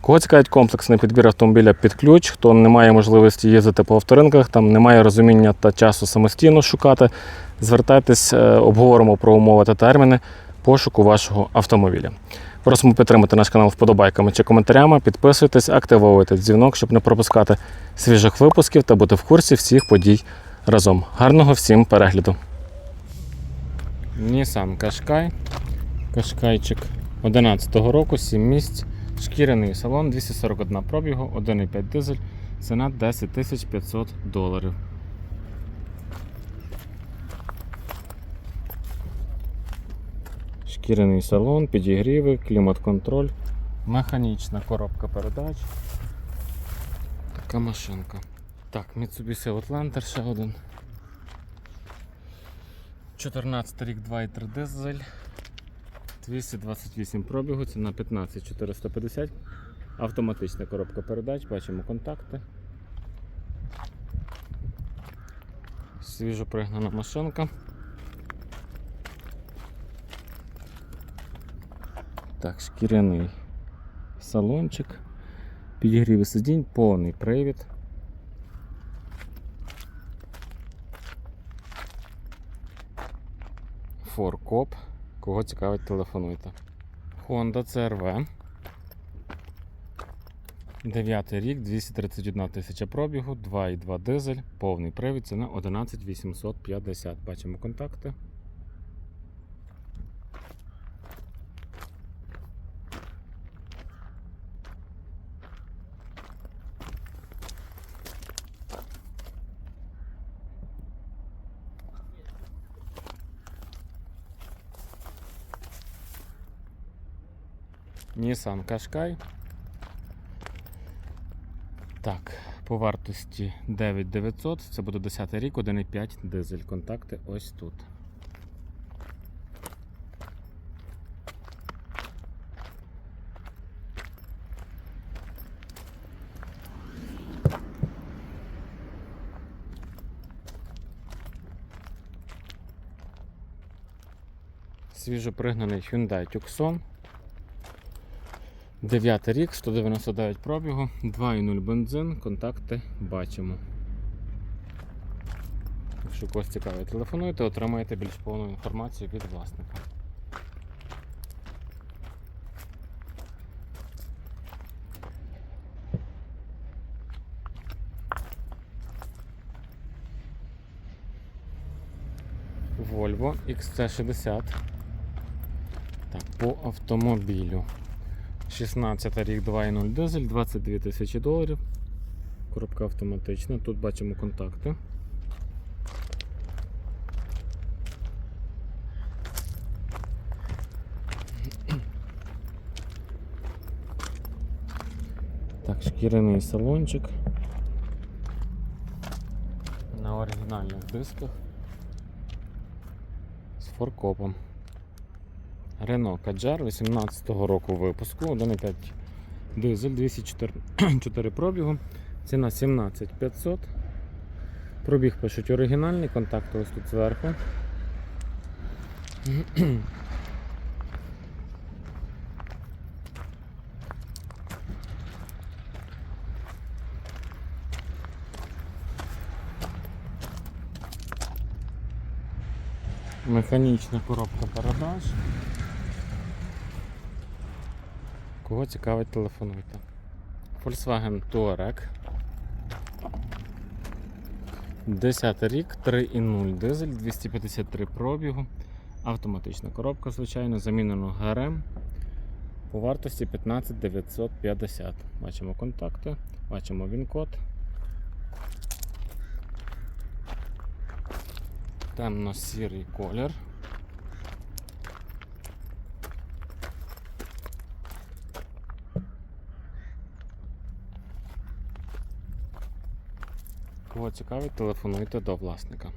Кого цікавить комплексний підбір автомобіля під ключ, хто не має можливості їздити по авторинках, там не має розуміння та часу самостійно шукати, звертайтесь, е, обговоримо про умови та терміни пошуку вашого автомобіля. Просимо підтримати наш канал вподобайками чи коментарями, підписуйтесь, активовуйте дзвінок, щоб не пропускати свіжих випусків та бути в курсі всіх подій разом. Гарного всім перегляду. Nissan Qashqai. Кашкайчик 11-го року, 7 місць. Шкіряний салон 241 пробігу, 1,5 дизель, ціна 10 500 доларів. Шкіряний салон, підігріви, клімат-контроль, механічна коробка передач. Така машинка. Так, Mitsubishi Outlander ще один. 14 рік 2,3 дизель. 228 пробігу, ціна 15 450. Автоматична коробка передач, бачимо контакти. Свіжо пригнана машинка. Так, шкіряний салончик. Підігріви сидінь, повний привід. Форкоп. Кого цікавить, телефонуйте. Honda CRV. 9 рік, 231 тисяча пробігу, 2,2 дизель, повний привід, ціна 11 850. Бачимо контакти. Nissan Qashqai. Так, по вартості 9900, це буде 10 рік, 1,5 дизель. Контакти ось тут. Свіжопригнаний Hyundai Tucson. 9 рік, 199 пробігу, 2,0 бензин, контакти бачимо. Якщо когось цікавить, телефонуйте, отримаєте більш повну інформацію від власника. Volvo XC60. Так, по автомобілю. 16 рік 2.0 дизель, 22 тисячі доларів. Коробка автоматична. Тут бачимо контакти. Так, шкіряний салончик. На оригінальних дисках. З форкопом. Renault Kadjar 18-го року випуску, 1,5 дизель, 204 пробігу, ціна 17500. Пробіг пишуть оригінальний, контакти ось тут зверху. Механічна коробка передач. Кого цікавить, телефонуйте. Volkswagen Touareg. 10 рік, 3,0 дизель, 253 пробігу. Автоматична коробка, звичайно, замінено ГРМ. По вартості 15 950. Бачимо контакти, бачимо він-код. Темно-сірий колір. Кого цікавить, телефонуйте до власника.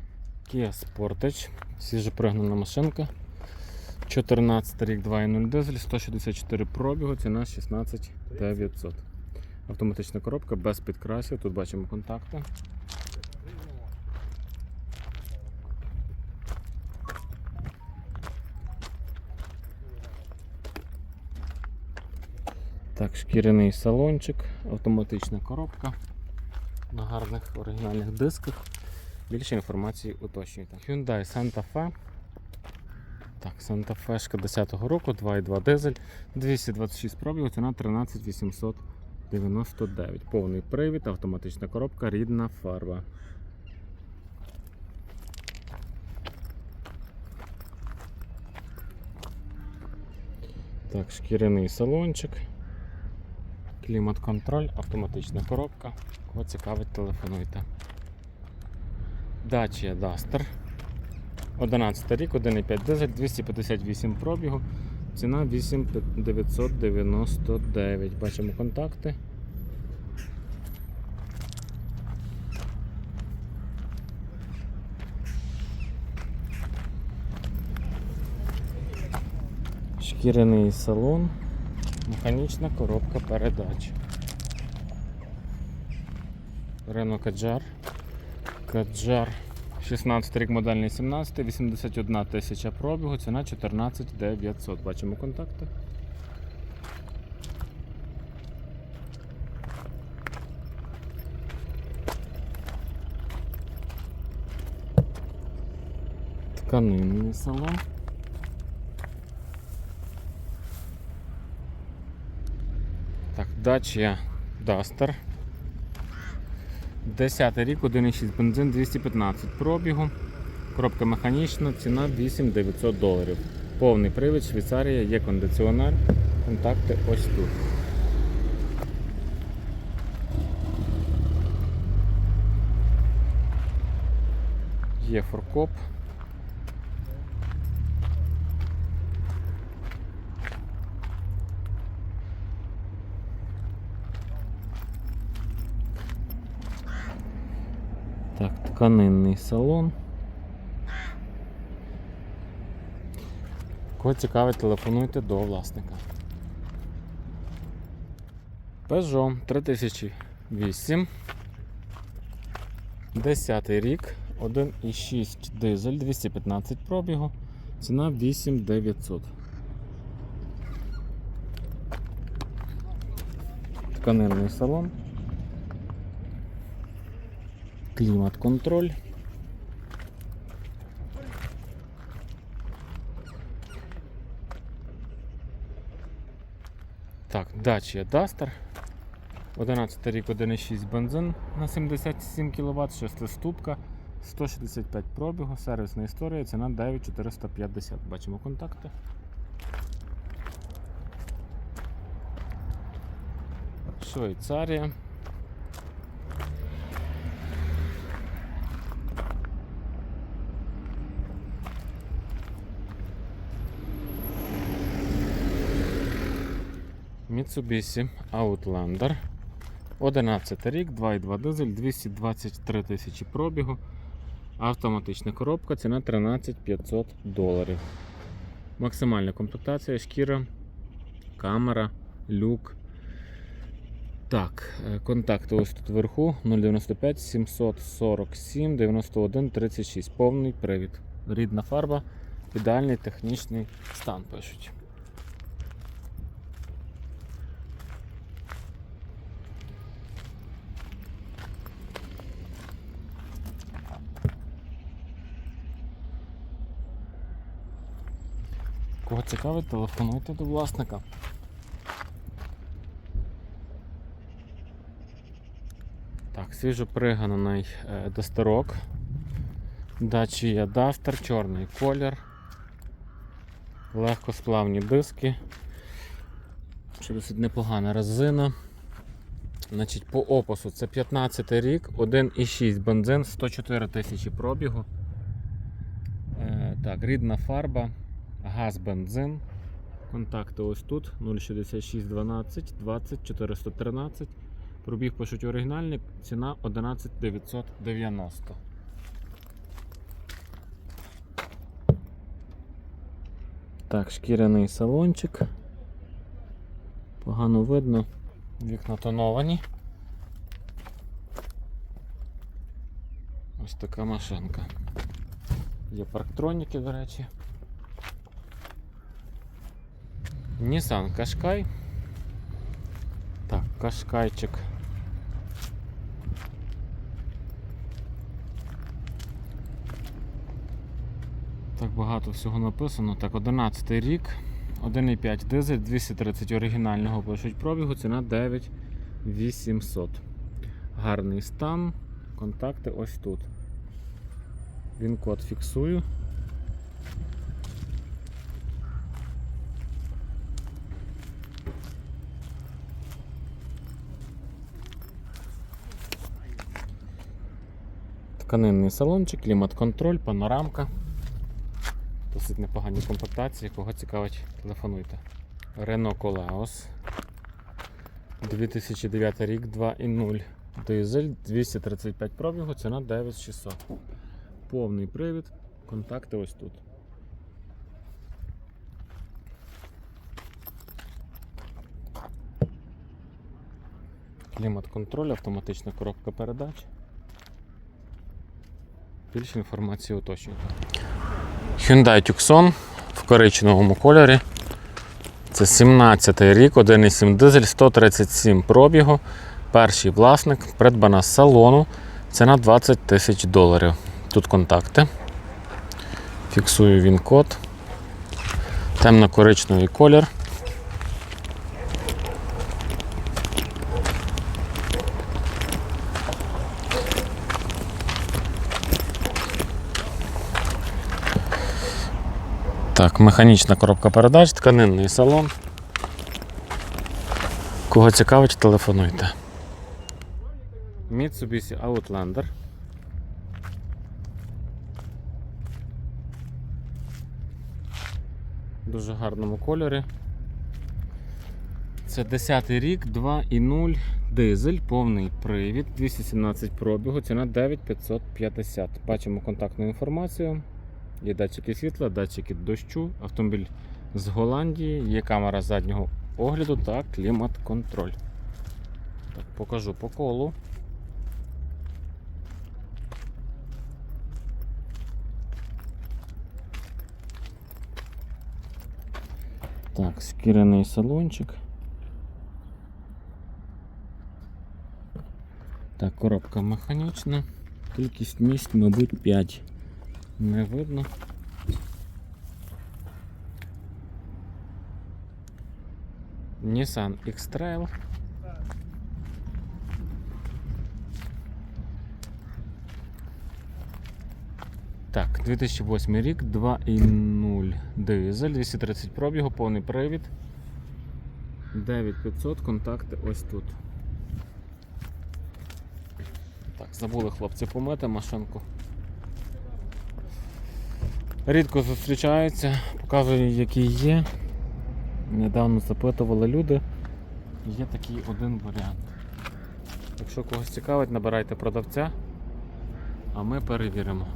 Kia Sportage, свіжопригнана машинка. 14 рік 2.0 дизель, 164 пробігу, ціна 16 900. Автоматична коробка без підкрасів. Тут бачимо контакти. Так, шкіряний салончик, автоматична коробка на гарних оригінальних дисках. Більше інформації уточнюйте. Hyundai Santa Fe. Так, Santa Fe 10-го року, 2.2 дизель, 226 пробігу, ціна 13 899. Повний привід, автоматична коробка, рідна фарба. Так, шкіряний салончик. Клімат-контроль, автоматична коробка. Кого цікавить, телефонуйте. Dacia Duster. 11 рік, 1,5 дизель, 258 пробігу. Ціна 8999. Бачимо контакти. Шкіряний салон, механічна коробка передач. Рено Каджар. Каджар 16 рік модельний 17, 81 тисяча пробігу, ціна 14 900. Бачимо контакти. Тканинний салон. Так, Dacia Duster. 10 рік, 1,6 бензин, 215 пробігу. Коробка механічна, ціна 8900 доларів. Повний привід, Швейцарія, є кондиціонер. Контакти ось тут. Є форкоп. Так, тканинний салон. Кого цікавить, телефонуйте до власника. Peugeot 3008. 10 рік, 1,6 дизель, 215 пробігу, ціна 8900. Тканинний салон. Клімат-контроль. Так, Dacia Duster. 11 рік 1,6 бензин на 77 кВт, 6 ступка, 165 пробігу, сервісна історія, ціна 9450. Бачимо контакти. Швейцарія. Mitsubishi Outlander. 11 рік, 2,2 дизель, 223 тисячі пробігу. Автоматична коробка, ціна 13 500 доларів. Максимальна комплектація, шкіра, камера, люк. Так, е, контакти ось тут вверху 095 747 91 36. Повний привід. Рідна фарба, ідеальний технічний стан пишуть. Кого цікавить, телефонуйте до власника. Так, свіжопригананий е, достарок. Dacia Duster, чорний колір. Легкосплавні диски. Ще досить непогана резина. Значить, по опису це 15 рік, 1,6 бензин, 104 тисячі пробігу. Е, так, рідна фарба, газ, бензин. Контакти ось тут 066 12 20 413. Пробіг пишуть оригінальний, ціна 11 990. Так, шкіряний салончик. Погано видно. Вікна тоновані. Ось така машинка. Є парктроніки, до речі. Nissan Qashqai. Так, Qashqaiчик. Так багато всього написано. Так, 11 рік, 1,5 дизель, 230 оригінального пишуть пробігу, ціна 9800. Гарний стан. Контакти ось тут. Він код фіксую. Тканинний салончик, клімат-контроль, панорамка. Досить непогані комплектації. Кого цікавить, телефонуйте. Renault Koleos. 2009 рік, 2.0 дизель, 235 пробігу, ціна 9600. Повний привід, контакти ось тут. Клімат-контроль, автоматична коробка передач. Більше інформації уточнюйте. Hyundai Tucson в коричневому кольорі. Це 17 й рік, 1,7 дизель, 137 пробігу. Перший власник, придбана з салону. Ціна 20 тисяч доларів. Тут контакти. Фіксую він код. Темно-коричневий колір. Так, механічна коробка передач, тканинний салон. Кого цікавить, телефонуйте. Mitsubishi Outlander. Дуже гарному кольорі. Це 10 рік, 2,0 дизель, повний привід, 217 пробігу, ціна 9550. Бачимо контактну інформацію. Є датчики світла, датчики дощу, автомобіль з Голландії, є камера заднього огляду та клімат-контроль. Так, покажу по колу. Так, шкіряний салончик. Так, коробка механічна. Кількість місць, мабуть, 5. Не видно. Nissan X-Trail. Так, 2008 рік, 2.0 дизель, 230 пробігу, повний привід. 9500, контакти ось тут. Так, забули хлопці помити машинку. Рідко зустрічаються, показую, які є. Недавно запитували люди. Є такий один варіант. Якщо когось цікавить, набирайте продавця, а ми перевіримо.